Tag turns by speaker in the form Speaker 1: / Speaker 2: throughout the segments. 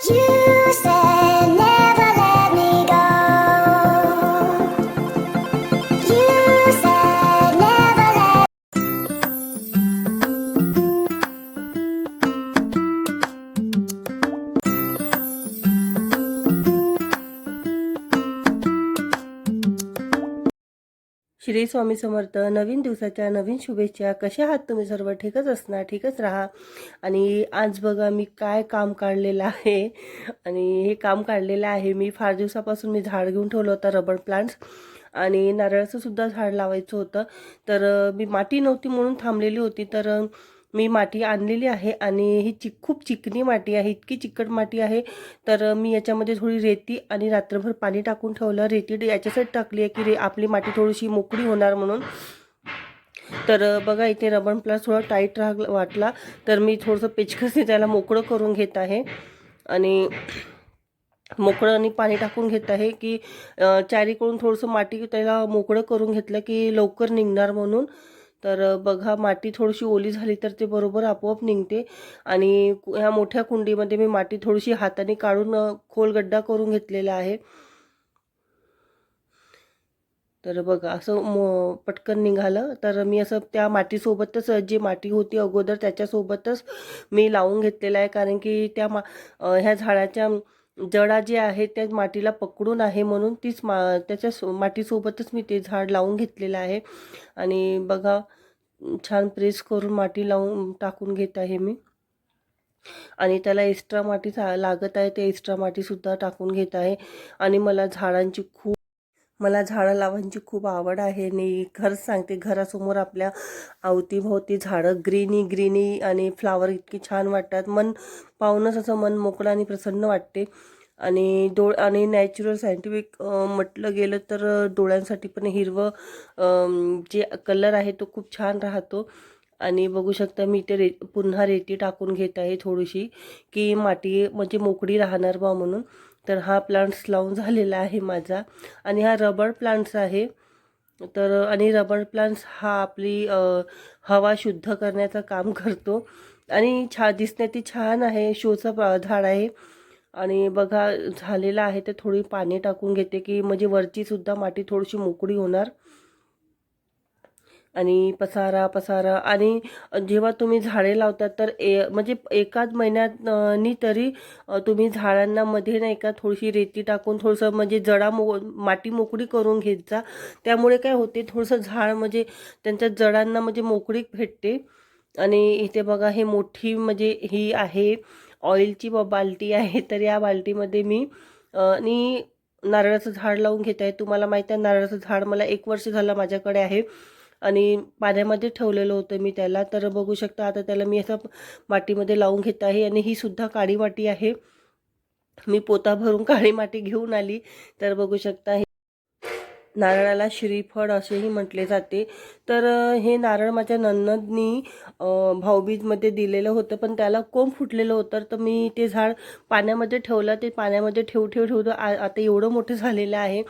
Speaker 1: You said
Speaker 2: Shri Swami Samarth नवीन दिवसाच्या नवीन शुभेच्छा. कशा आहात तुम्ही सर्व? ठीकच असणार ठीकच राहा. आणि आज बघा मी काय काम काढलेलं आहे. आणि हे काम काढलेलं आहे मी फार दिवसापासून मी झाड घेऊन ठेवलं होतं रबर प्लांट्स. आणि नारळाचं सुद्धा झाड लावायचं होतं. तर मी माती नव्हती म्हणून थांबलेली होती. तर मी माती आणलेली आहे आणि ही चिक खूप चिकनी माती आहे इतकी चिकट माती आहे. तर मी याच्यामध्ये थोडी रेती आणि रात्रभर पाणी टाकून ठेवलं. रेती याच्यासाठी टाकली आहे की रे आपली माती थोडीशी मोकळी होणार म्हणून. तर बघा इथे रबन प्लास थोडा टाईट राह वाटला. तर मी थोडंसं पेचकसने त्याला मोकळं करून घेत आहे. आणि मोकळं आणि पाणी टाकून घेत आहे की चारीकडून थोडंसं माती त्याला मोकळं करून घेतलं की लवकर निघणार म्हणून. तर बघा माती थोडीशी ओली झाली तर ते बरोबर आपोआप निघते आणि कु- ह्या मोठ्या कुंडीमध्ये मी माती थोडीशी हाताने काढून खोल गड्डा करून घेतलेला आहे. तर बघा असं मो पटकन निघालं. तर मी असं त्या मातीसोबतच जी माती होती अगोदर त्याच्यासोबतच मी लावून घेतलेलं आहे. कारण की त्या मा ह्या झाडाच्या जडा जे आहे त्या मातीला पकडून आहे म्हणून तीच मा त्याच्या सो मातीसोबतच मी ते झाड लावून घेतलेलं आहे. आणि बघा छान प्रेस करून माती लावून टाकून घेत आहे मी. आणि त्याला एक्स्ट्रा माती लागत आहे ते एक्स्ट्रा मातीसुद्धा टाकून घेत आहे. आणि मला झाडांची खूप मला झाडं लावायची खूप आवड आहे. आणि खरंच सांगते घरासमोर आपल्या अवतीभोवती झाडं ग्रीनी ग्रीनी आणि फ्लावर इतकी छान वाटतात. मन पाहूनच असं मन मोकळं आणि प्रसन्न वाटते. आणि डोळ आणि नॅचरल सायंटिफिक म्हटलं गेलं तर डोळ्यांसाठी पण हिरवं जे कलर आहे तो खूप छान राहतो. आणि बघू शकता मी ते रे पुन्हा रेती टाकून घेत आहे थोडीशी की माती म्हणजे मोकळी राहणार बा म्हणून. तर हा प्लांट्स लावून झालेला आहे माझा. आणि हा रबर प्लांट्स आहे. तर आणि रबर प्लांट्स हा आपली हवा शुद्ध करण्याचं काम करतो. आणि छा दिसण्याची ती छान आहे. शोचं झाड आहे. आणि बघा झालेलं आहे ते थोडी पाणी टाकून घेते की म्हणजे वरचीसुद्धा माती थोडीशी मोकळी होणार. आणि पसारा पसारा. आणि जेव्हा तुम्ही झाडे लावतात तर ए म्हणजे एकाच महिन्यातनी तरी तुम्ही झाडांना मध्ये नाही का थोडीशी रेती टाकून थोडंसं म्हणजे जडा मो माती मोकळी करून घेत जा त्यामुळे काय होते थोडंसं झाड म्हणजे त्यांच्या जडांना म्हणजे मोकळी भेटते. आणि इथे बघा हे मोठी म्हणजे ही आहे ऑइलची ब बाल्टी आहे. तर या बाल्टीमध्ये मी आणि नारळाचं झाड लावून घेत आहे. तुम्हाला माहीत आहे नारळाचं झाड मला एक वर्ष झालं माझ्याकडे आहे. आणि पाण्यामध्ये ठेवलेलं होतं मी त्याला. तर बघू शकता आता त्याला मी असं मातीमध्ये लावून घेत आहे आणि ही सुद्धा काळी माती आहे. मी पोता भरून काळी माती घेऊन आली. तर बघू शकता नारळाला श्रीफळ असेही म्हटले जाते. तर हे नारळ माझ्या नन्नदनी भाऊबीजमध्ये दिलेलं होतं पण त्याला कोंब फुटलेलं होतं. तर मी ते झाड पाण्यामध्ये ठेवलं. ते पाण्यामध्ये ठेव ठेव ठेवलं आ आता एवढं मोठं झालेलं आहे.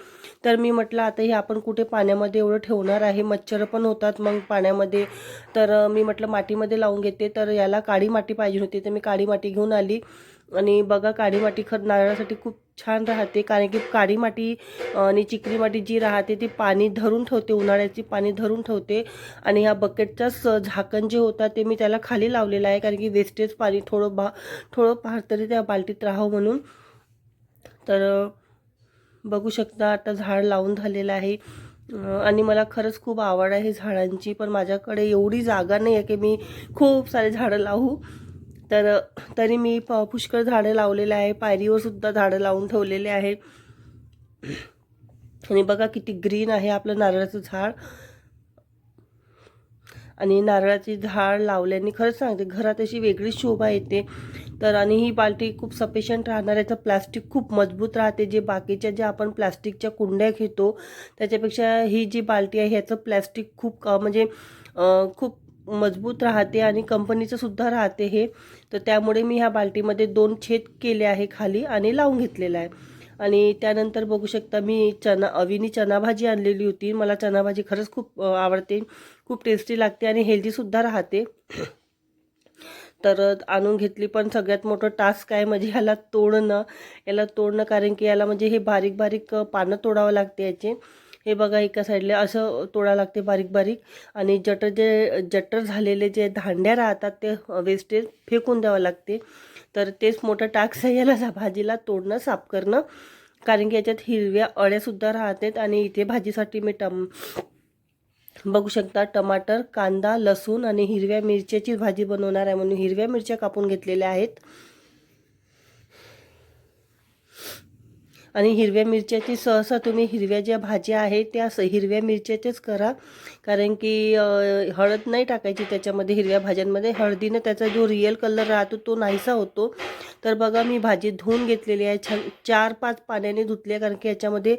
Speaker 2: तर मी म्हटलं आता हे आपण कुठे पाण्यामध्ये एवढं ठेवणार आहे? मच्छर पण होतात मग पाण्यामध्ये. तर मी म्हटलं मातीमध्ये लावून घेते. तर याला काळी माती पाहिजे होती. तर मी काळी माती घेऊन आली. आणि बघा काळी माती खत नारळासाठी खूप छान राहते कारण की काळी माती आणि चिकनी माती जी राहते ती पाणी धरून ठेवते उन्हाळ्याची पाणी धरून ठेवते. आणि ह्या बकेटचाच झाकण जे होता ते मी त्याला खाली लावलेलं आहे कारण की वेस्टेज पाणी थोडं बा थोडं फार तरी त्या बाल्टीत राहावं म्हणून. तर बघू शकता आता झाड लावून झालेलं आहे. आणि मला खरंच खूप आवड आहे झाडांची पण माझ्याकडे एवढी जागा नाही आहे की मी खूप सारे झाडं लावू. तर तरी मी प पुष्कळ झाडं लावलेले आहे. पायरीवर सुद्धा झाडं लावून ठेवलेले आहे. आणि बघा किती ग्रीन आहे आपलं नारळाचं झाड. आणि नारळाची झाड लावल्याने खरंच सांगते घरात अशी वेगळीच शोभा येते. तर आणि ही बाल्टी खूप सफिशियंट राहणार आहे. तर प्लास्टिक खूप मजबूत राहते. जे बाकीच्या ज्या आपण प्लास्टिकच्या कुंड्या घेतो त्याच्यापेक्षा ही जी बाल्टी आहे ह्याचं प्लॅस्टिक खूप म्हणजे खूप मजबूत राहते आणि कंपनीचं सुद्धा राहते हे. तर त्यामुळे मी ह्या बाल्टीमध्ये दोन छेद केले आहे खाली आणि लावून घेतलेलं आहे. आणि त्यानंतर बघू शकता मी चना अविनी चना भाजी आणलेली होती. मला चना भाजी खरंच खूप आवडते. खूप टेस्टी लागते आणि हेल्दीसुद्धा राहते. तर आणून घेतली पण सगळ्यात मोठं टास्क आहे म्हणजे ह्याला तोडणं. याला तोडणं कारण की याला म्हणजे हे बारीक बारीक पानं तोडावं लागते याचे. हे बघा एका साईडला असं तोडा लागते बारीक बारीक. आणि जटर जे जटर झालेले जे धांड्या राहतात ते वेस्टेज फेकून द्यावं लागते. तर तेच मोठं टाक आहे याला जा- भाजीला तोडणं साफ करणं. कारण की याच्यात हिरव्या अळ्यासुद्धा राहतात आणि इथे भाजीसाठी मी टम बघू शकता टमाटर कांदा लसूण आणि हिरव्या मिरच्याची भाजी बनवणार आहे म्हणून हिरव्या मिरच्या कापून घेतलेल्या आहेत. आणि हिरव्या मिरच्याची सहसा तुम्ही हिरव्या ज्या भाज्या आहेत त्या स हिरव्या मिरच्याच्याच करा. कारण की हळद नाही टाकायची त्याच्यामध्ये हिरव्या भाज्यांमध्ये. हळदीनं त्याचा जो रिअल कलर राहतो तो नाहीसा होतो. तर बघा मी भाजी धुवून घेतलेली आहे. छान चार पाच पाण्याने धुतली आहे कारण की याच्यामध्ये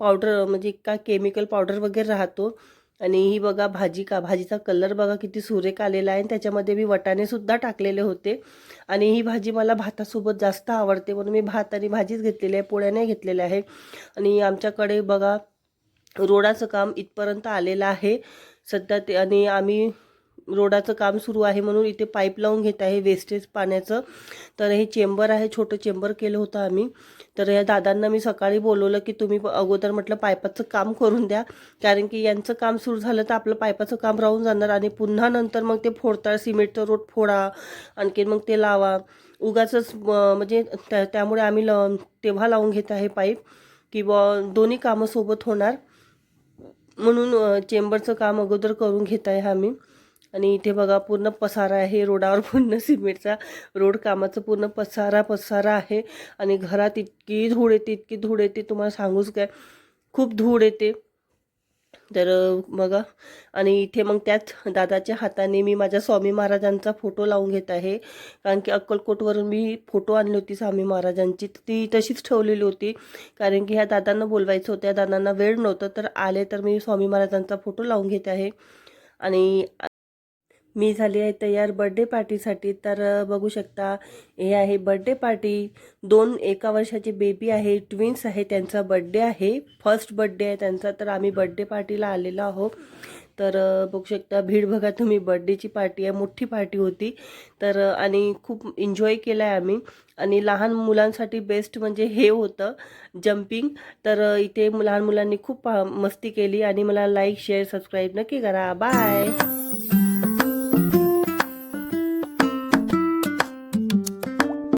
Speaker 2: पावडर म्हणजे काय केमिकल पावडर वगैरे राहतो. आणि ही बघा भाजी का भाजीचा कलर बघा किती सुरेख आलेला आहे. आणि त्याच्यामध्ये मी वटाणेसुद्धा टाकलेले होते. आणि ही भाजी मला भातासोबत जास्त आवडते म्हणून मी भात आणि भाजीच घेतलेली आहे पोळ्या नाही घेतलेल्या आहे. आणि आमच्याकडे बघा रोडाचं काम इथपर्यंत आलेलं आहे. सध्या ते आणि आम्ही रोडाचं काम सुरू आहे म्हणून इथे पाईप लावून घेत आहे वेस्टेज पाण्याचं. तर हे चेंबर आहे छोटं चेंबर केलं होतं आम्ही. तर या दादांना मी सकाळी बोलवलं की तुम्ही अगोदर म्हटलं पायपाचं काम करून द्या. कारण की यांचं काम सुरू झालं तर आपलं पायपाचं काम राहून जाणार आणि पुन्हा नंतर मग ते फोडताळ सिमेंटचं रोड फोडा आणखी मग ते लावा. उगाचंच म्हणजे त्या त्यामुळे आम्ही ल तेव्हा लावून घेत आहे पाईप की बुवा दोन्ही कामं सोबत होणार. म्हणून चेंबरचं काम अगोदर करून घेत आहे आम्ही. आणि इथे बघा पूर्ण पसारा आहे. रोडावर पूर्ण सिमेंटचा रोड कामाचं पूर्ण पसारा पसारा आहे. आणि घरात इतकी धूळ येते इतकी धूळ येते. तुम्हाला सांगूच काय? खूप धूळ येते. तर बघा. आणि इथे मग त्याच दादाच्या हाताने मी माझ्या स्वामी महाराजांचा फोटो लावून घेत आहे. कारण की अक्कलकोटवरून मी फोटो आणली होती स्वामी महाराजांची. ती तशीच ठेवलेली होती. कारण की ह्या दादांना बोलवायचं होतं या दादांना वेळ नव्हतं. तर आले तर मी स्वामी महाराजांचा फोटो लावून घेत आहे. आणि मी झाली आहे तयार बड्डे पार्टीसाठी. तर बघू शकता हे आहे बड्डे पार्टी. दोन एका वर्षाची बेबी आहे ट्विन्स आहे त्यांचा बड्डे आहे. फर्स्ट बड्डे आहे त्यांचा तर आम्ही बड्डे पार्टीला आलेलो आहोत. तर बघू शकता भीड बघा तुम्ही बड्डेची पार्टी आहे मोठी पार्टी होती. तर आणि खूप एन्जॉय केला आहे आम्ही. आणि लहान मुलांसाठी बेस्ट म्हणजे हे होतं जम्पिंग. तर इथे लहान मुलांनी खूप मस्ती केली. आणि मला लाईक शेअर सबस्क्राईब नक्की करा. बाय!